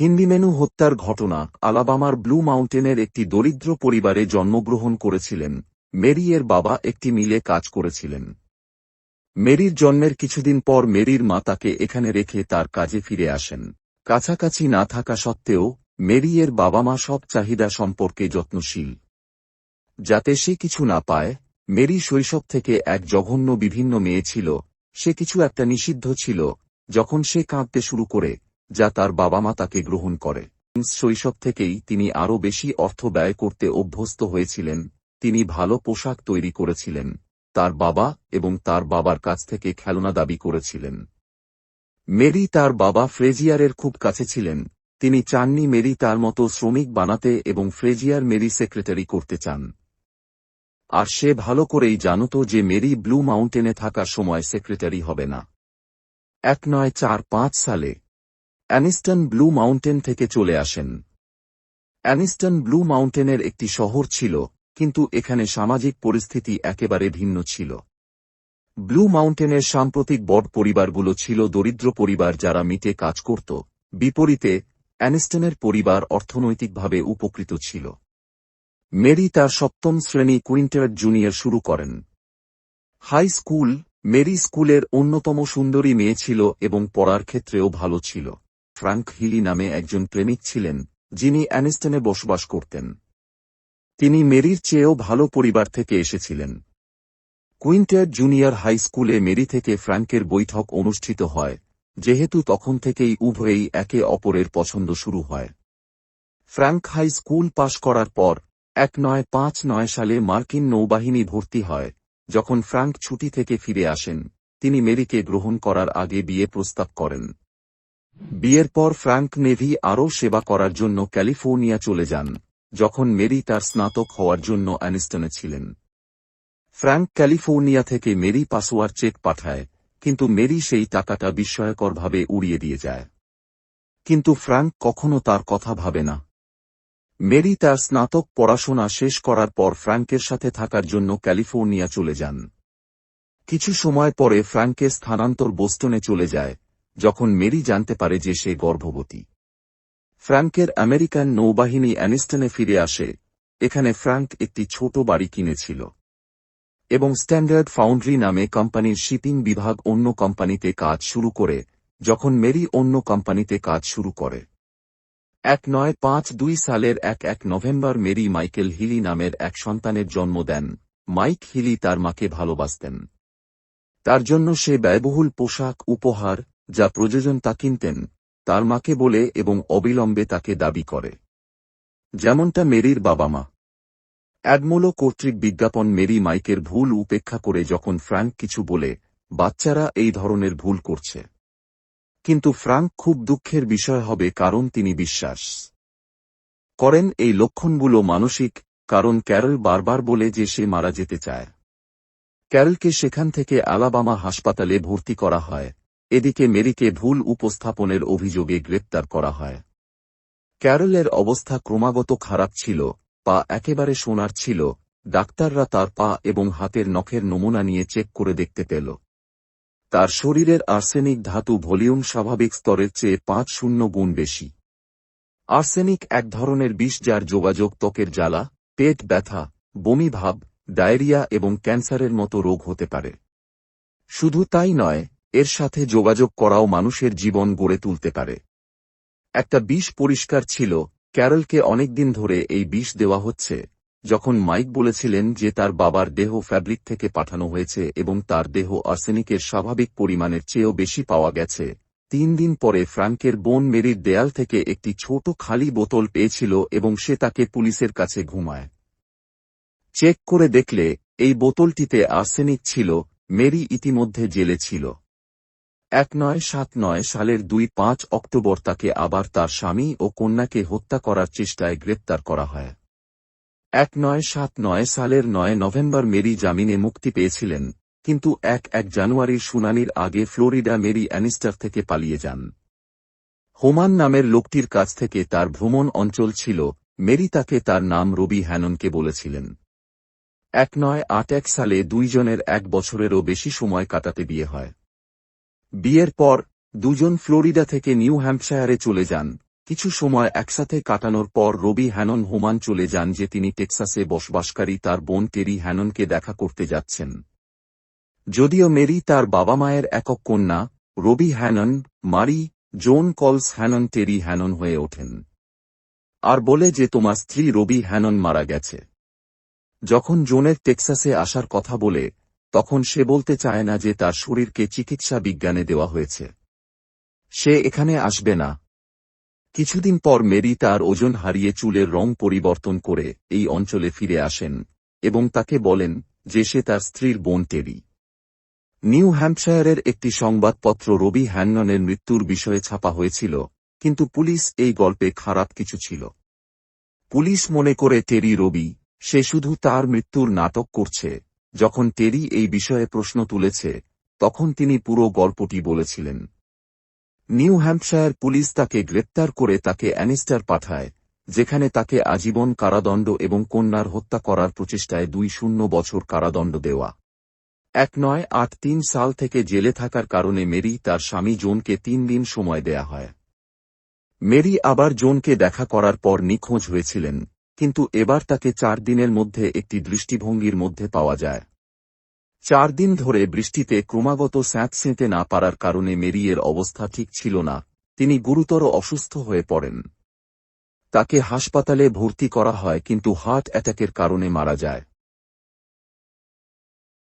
হিন্দিমেনু হত্যার ঘটনা, আলাবামার ব্লু মাউন্টেনের একটি দরিদ্র পরিবারে জন্মগ্রহণ করেছিলেন। মেরি এর বাবা একটি মিলে কাজ করেছিলেন। মেরির জন্মের কিছুদিন পর মেরির মা তাকে এখানে রেখে তার কাজে ফিরে আসেন। কাছাকাছি না থাকা সত্ত্বেও, মেরি এর বাবা মা সব চাহিদা সম্পর্কে যত্নশীল। যাতে সে কিছু না পায়, মেরি শৈশব থেকে এক জঘন্য বিভিন্ন মেয়ে ছিল। সে কিছু একটা নিষিদ্ধ ছিল, যখন সে কাঁদতে শুরু করে। যা তার বাবা মা তাকে গ্রহণ করে। শৈশব থেকেই তিনি আরও বেশি অর্থ ব্যয় করতে অভ্যস্ত হয়েছিলেন। তিনি ভালো পোশাক তৈরি করেছিলেন। তার বাবা এবং তার বাবার কাছ থেকে খেলনা দাবি করেছিলেন। মেরি তার বাবা ফ্রেজিয়ারের খুব কাছে ছিলেন। তিনি চাননি মেরি তার মতো শ্রমিক বানাতে এবং ফ্রেজিয়ার মেরি সেক্রেটারি করতে চান। আর সে ভালো করেই জানত যে মেরি ব্লু মাউন্টেনে থাকার সময় সেক্রেটারি হবে না। এক নয় চার পাঁচ সালে অ্যানিস্টন ব্লু মাউন্টেন থেকে চলে আসেন। অ্যানিস্টন ব্লু মাউন্টেনের একটি শহর ছিল, কিন্তু এখানে সামাজিক পরিস্থিতি একেবারে ভিন্ন ছিল। ব্লু মাউন্টেনের সাম্প্রতিক বড় পরিবারগুলো ছিল দরিদ্র পরিবার যারা মিটে কাজ করত। বিপরীতে, অ্যানিস্টনের পরিবার অর্থনৈতিকভাবে উপকৃত ছিল। মেরি তার সপ্তম শ্রেণি কুইন্টার জুনিয়র শুরু করেন। হাই স্কুল, মেরি স্কুলের অন্যতম সুন্দরী মেয়ে ছিল এবং পড়ার ক্ষেত্রেও ভালো ছিল। ফ্রাঙ্ক হিলি নামে একজন প্রেমিক ছিলেন, যিনি অ্যানিস্টনে বসবাস করতেন। তিনি মেরির চেয়েও ভালো পরিবার থেকে এসেছিলেন। কুইন্টার জুনিয়র হাই স্কুলে মেরি থেকে ফ্র্যাঙ্কের বৈঠক অনুষ্ঠিত হয়, যেহেতু তখন থেকেই উভয়েই একে অপরের পছন্দ শুরু হয়। ফ্র্যাঙ্ক হাই স্কুল পাশ করার পর, এক নয় পাঁচ নয় সালে মার্কিন নৌবাহিনী ভর্তি হয়, যখন ফ্র্যাঙ্ক ছুটি থেকে ফিরে আসেন, তিনি মেরিকে গ্রহণ করার আগে বিয়ে প্রস্তাব করেন। বিয়ের পর ফ্র্যাঙ্ক নেভি আরও সেবা করার জন্য ক্যালিফোর্নিয়া চলে যান, যখন মেরি তার স্নাতক হওয়ার জন্য অ্যানিস্টনে ছিলেন। ফ্র্যাঙ্ক ক্যালিফোর্নিয়া থেকে মেরি পাসওয়ার চেক পাঠায়, কিন্তু মেরি সেই টাকাটা বিস্ময়করভাবে উড়িয়ে দিয়ে যায়। কিন্তু ফ্র্যাঙ্ক কখনো তার কথা ভাবে না। মেরি তার স্নাতক পড়াশোনা শেষ করার পর ফ্র্যাঙ্কের সাথে থাকার জন্য ক্যালিফোর্নিয়া চলে যান। কিছু সময় পরে ফ্র্যাঙ্কের স্থানান্তর বোস্টনে চলে যায় যখন মেরি জানতে পারে যে সে গর্ভবতী। ফ্র্যাঙ্কের আমেরিকান নৌবাহিনী অ্যানিস্টনে ফিরে আসে, এখানে ফ্র্যাঙ্ক একটি ছোট বাড়ি কিনেছিল। এবং স্ট্যান্ডার্ড ফাউন্ড্রি নামে কোম্পানির শিপিং বিভাগ অন্য কোম্পানিতে কাজ শুরু করে, যখন মেরি অন্য কোম্পানিতে কাজ শুরু করে। এক নয় পাঁচ দুই সালের এক এক নভেম্বর মেরি মাইকেল হিলি নামের এক সন্তানের জন্ম দেন। মাইক হিলি তার মাকে ভালোবাসতেন। তার জন্য সে ব্যয়বহুল পোশাক, উপহার যা প্রযোজন তা কিনতেন, তার মাকে বলে এবং অবিলম্বে তাকে দাবি করে। যেমনটা মেরির বাবা মা। অ্যাডমোলো কর্তৃক বিজ্ঞাপন মেরি মাইকের ভুল উপেক্ষা করে যখন ফ্র্যাঙ্ক কিছু বলে, বাচ্চারা এই ধরনের ভুল করছে। কিন্তু ফ্রাঙ্ক খুব দুঃখের বিষয় হবে কারণ তিনি বিশ্বাস করেন এই লক্ষণগুলো মানসিক, কারণ ক্যারল বারবার বলে যে সে মারা যেতে চায়। ক্যারলকে সেখান থেকে আলাবামা হাসপাতালে ভর্তি করা হয়। এদিকে মেরিকে ভুল উপস্থাপনের অভিযোগে গ্রেপ্তার করা হয়। ক্যারলের অবস্থা ক্রমাগত খারাপ ছিল, পা একেবারে সোনার ছিল, ডাক্তাররা তার পা এবং হাতের নখের নমুনা নিয়ে চেক করে দেখতে পেল। তার শরীরের আর্সেনিক ধাতু ভলিউম স্বাভাবিক স্তরের চেয়ে পাঁচ শূন্য গুণ বেশি। আর্সেনিক এক ধরনের বিষ যার যোগাযোগ ত্বকের জ্বালা, পেট ব্যথা, বমি ভাব, ডায়রিয়া এবং ক্যান্সারের মতো রোগ হতে পারে। শুধু তাই নয় এর সাথে যোগাযোগ করাও মানুষের জীবন গড়ে তুলতে পারে। একটা বিষ পরিষ্কার ছিল, ক্যারলকে অনেকদিন ধরে এই বিষ দেওয়া হচ্ছে, যখন মাইক বলেছিলেন যে তার বাবার দেহ ফ্যাব্রিক থেকে পাঠানো হয়েছে এবং তার দেহ আর্সেনিকের স্বাভাবিক পরিমাণের চেয়েও বেশি পাওয়া গেছে। তিন দিন পরে ফ্রাঙ্কের বোন মেরির দেয়াল থেকে একটি ছোট খালি বোতল পেয়েছিল এবং সে তাকে পুলিশের কাছে ঘুমায়। চেক করে দেখলে, এই বোতলটিতে আর্সেনিক ছিল, মেরি ইতিমধ্যে জেলে ছিল। এক নয় সাত নয় সালের দুই পাঁচ অক্টোবর তাকে আবার তার স্বামী ও কন্যাকে হত্যা করার চেষ্টায় গ্রেপ্তার করা হয়। এক নয় সাত নয় সালের নয় নভেম্বর মেরি জামিনে মুক্তি পেয়েছিলেন, কিন্তু এক এক জানুয়ারির শুনানির আগে ফ্লোরিডা মেরি অ্যানিস্টার থেকে পালিয়ে যান। হোমান নামের লোকটির কাছ থেকে তার ভ্রমণ অঞ্চল ছিল, মেরি তাকে তার নাম রবি হ্যাননকে বলেছিলেন। এক নয় আট এক সালে দুইজনের এক বছরেরও বেশি সময় কাটাতে বিয়ে হয়। বিয়ের পর, দুজন ফ্লোরিডা থেকে নিউ হ্যাম্পশায়ারে চলে যান। কিছু সময় একসাথে কাটানোর পর রবি হ্যানন হোমান চলে যান যে তিনি টেক্সাসে বসবাসকারী তার বোন টেরি হ্যাননকে দেখা করতে যাচ্ছেন। যদিও মেরি তার বাবা মায়ের একক কন্যা, রবি হ্যানন, মারি, জোন কলস হ্যানন, টেরি হ্যানন হয়ে ওঠেন। আর বলে যে তোমার স্ত্রী রবি হ্যানন মারা গেছে। যখন জোনের টেক্সাসে আসার কথা বলে তখন সে বলতে চায় না যে তার শরীরকে চিকিৎসা বিজ্ঞানে দেওয়া হয়েছে। সে এখানে আসবে না। কিছুদিন পর মেরি তার ওজন হারিয়ে চুলের রং পরিবর্তন করে এই অঞ্চলে ফিরে আসেন এবং তাকে বলেন যে সে তার স্ত্রীর বোন টেরি। নিউ হ্যাম্পশায়ারের একটি সংবাদপত্র রবি হ্যান্ননের মৃত্যুর বিষয়ে ছাপা হয়েছিল, কিন্তু পুলিশ এই গল্পে খারাপ কিছু ছিল। পুলিশ মনে করে টেরি রবি, সে শুধু তার মৃত্যুর নাটক করছে। যখন টেরি এই বিষয়ে প্রশ্ন তুলেছে, তখন তিনি পুরো গল্পটি বলেছিলেন। নিউ হ্যাম্পশায়ার পুলিশ তাকে গ্রেপ্তার করে তাকে অ্যানিস্টার পাঠায়, যেখানে তাকে আজীবন কারাদণ্ড এবং কন্যার হত্যা করার প্রচেষ্টায় দুই শূন্য বছর কারাদণ্ড দেওয়া। এক নয় আট তিন সাল থেকে জেলে থাকার কারণে মেরি তার স্বামী জোনকে তিন দিন সময় দেয়া হয়। মেরি আবার জোনকে দেখা করার পর নিখোঁজ হয়েছিলেন। কিন্তু এবার তাকে চার দিনের মধ্যে একটি দৃষ্টিভঙ্গির মধ্যে পাওয়া যায়। চার দিন ধরে বৃষ্টিতে ক্রমাগত স্যাঁত স্যাঁতসেঁতে না পারার কারণে মেরিয়ের অবস্থা ঠিক ছিল না, তিনি গুরুতর অসুস্থ হয়ে পড়েন। তাকে হাসপাতালে ভর্তি করা হয় কিন্তু হার্ট অ্যাটাকের কারণে মারা যায়।